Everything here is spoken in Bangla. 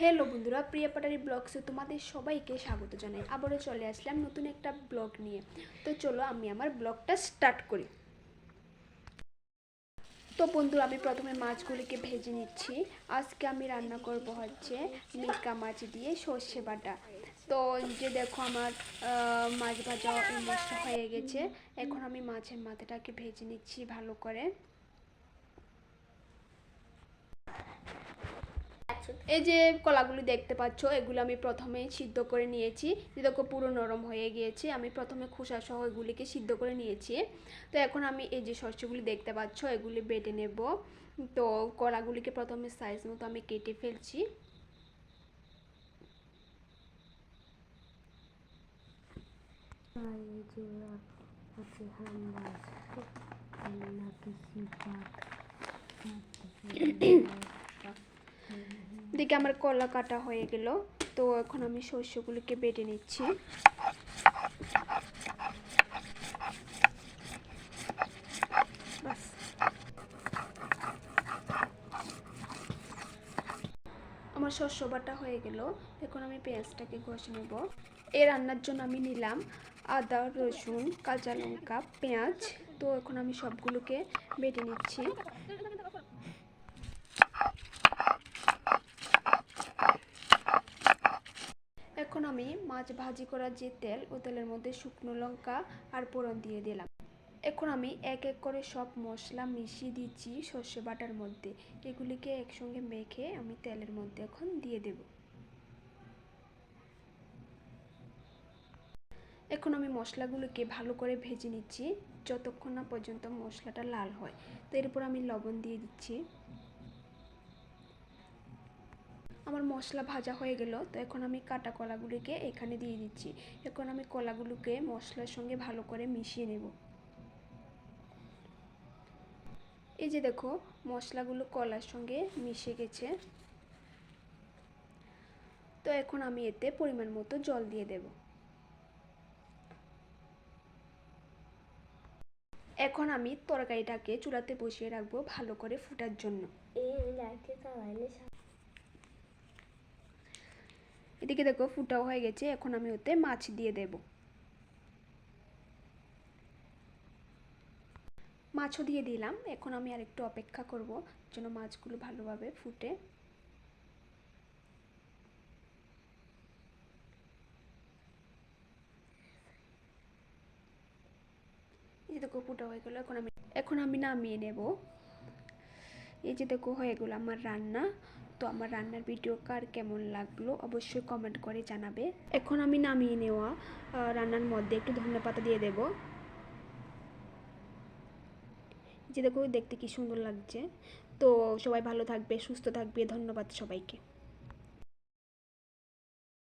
হ্যালো বন্ধুরা, প্রিয়া পাটারি ব্লগসে তোমাদের সবাইকে স্বাগত জানাই। আবারও চলে আসলাম নতুন একটা ব্লগ নিয়ে। তো চলো আমি আমার ব্লগটা স্টার্ট করি। তো বন্ধুরা, আমি প্রথমে মাছগুলিকে ভেজে নিচ্ছি। আজকে আমি রান্না করব হচ্ছে মিকা মাছ দিয়ে সর্ষে বাটা। তো যে দেখো আমার মাছ ভাজা অলমোস্ট হয়ে গেছে। এখন আমি মাছের মাথাটাকে ভেজে নিচ্ছি ভালো করে। এই যে কলাগুলি দেখতে পাচ্ছ এগুলো আমি প্রথমে সিদ্ধ করে নিয়েছি। দেখো পুরো নরম হয়ে গিয়েছে আমি প্রথমে খোসা সহ এগুলিকে সিদ্ধ করে নিয়েছি। তো এখন আমি এই যে শস্যগুলি দেখতে পাচ্ছ এগুলি বেটে নেব। তো কলাগুলিকে প্রথমে সাইজ মতো আমি কেটে ফেলছি। Ay, lleva hace jamás. La que sí দিকে আমার কলা কাটা হয়ে গেল। তো এখন আমি শস্যগুলোকে বেটে নিচ্ছি। আমার শস্য বাটা হয়ে গেল। এখন আমি পেঁয়াজটাকে ঘষে নেব। এই রান্নার জন্য আমি নিলাম আদা, রসুন, কাঁচা লঙ্কা, পেঁয়াজ। তো এখন আমি সবগুলোকে বেটে নিচ্ছি এখন আমি মাছ ভাজি করার যে তেল ও তেলের মধ্যে শুকনো লঙ্কা আর পোড়ন দিয়ে দিলাম। এখন আমি এক এক করে সব মশলা মিশিয়ে দিচ্ছি সর্ষে বাটার মধ্যে। এগুলিকে একসঙ্গে মেখে আমি তেলের মধ্যে এখন দিয়ে দেব। এখন আমি মশলাগুলোকে ভালো করে ভেজে নিচ্ছি, যতক্ষণ না পর্যন্ত মশলাটা লাল হয়। তো এরপর আমি লবণ দিয়ে দিচ্ছি। আমার মশলা ভাজা হয়ে গেল, তো এখন আমি কাটা কলাগুলিকে এখানে দিয়ে দিচ্ছি। এখন আমি কলাগুলোকে মশলার সঙ্গে ভালো করে মিশিয়ে নেব। এই যে দেখো, মশলাগুলো কলার সঙ্গে মিশে গেছে। তো এখন আমি এতে পরিমাণ মতো জল দিয়ে দেব। এখন আমি তরকারিটাকে চুলাতে বসিয়ে রাখব ভালো করে ফুটার জন্য। এদিকে দেখো ফুটাও হয়ে গেছে, এখন আমি ওতে মাছ দিয়ে দেব। মাছও দিয়ে দিলাম, এখন আমি আর একটু অপেক্ষা করব যেন মাছগুলো ভালোভাবে ফুটে। এই যে দেখো ফুটা হয়ে গেলো, এখন আমি এখন আমি নামিয়ে নেব। এই যে দেখো হয়ে গেলো আমার রান্না। তো আমার রান্নার ভিডিও কার কেমন লাগল অবশ্যই কমেন্ট করে জানাবে। এখন আমি নামিয়ে নেওয়া রান্নার মধ্যে একটু ধনে পাতা দিয়ে দেব। যে দেখো, দেখতে কি সুন্দর লাগছে। তো সবাই ভালো থাকবে, সুস্থ থাকবে, ধন্যবাদ সবাইকে।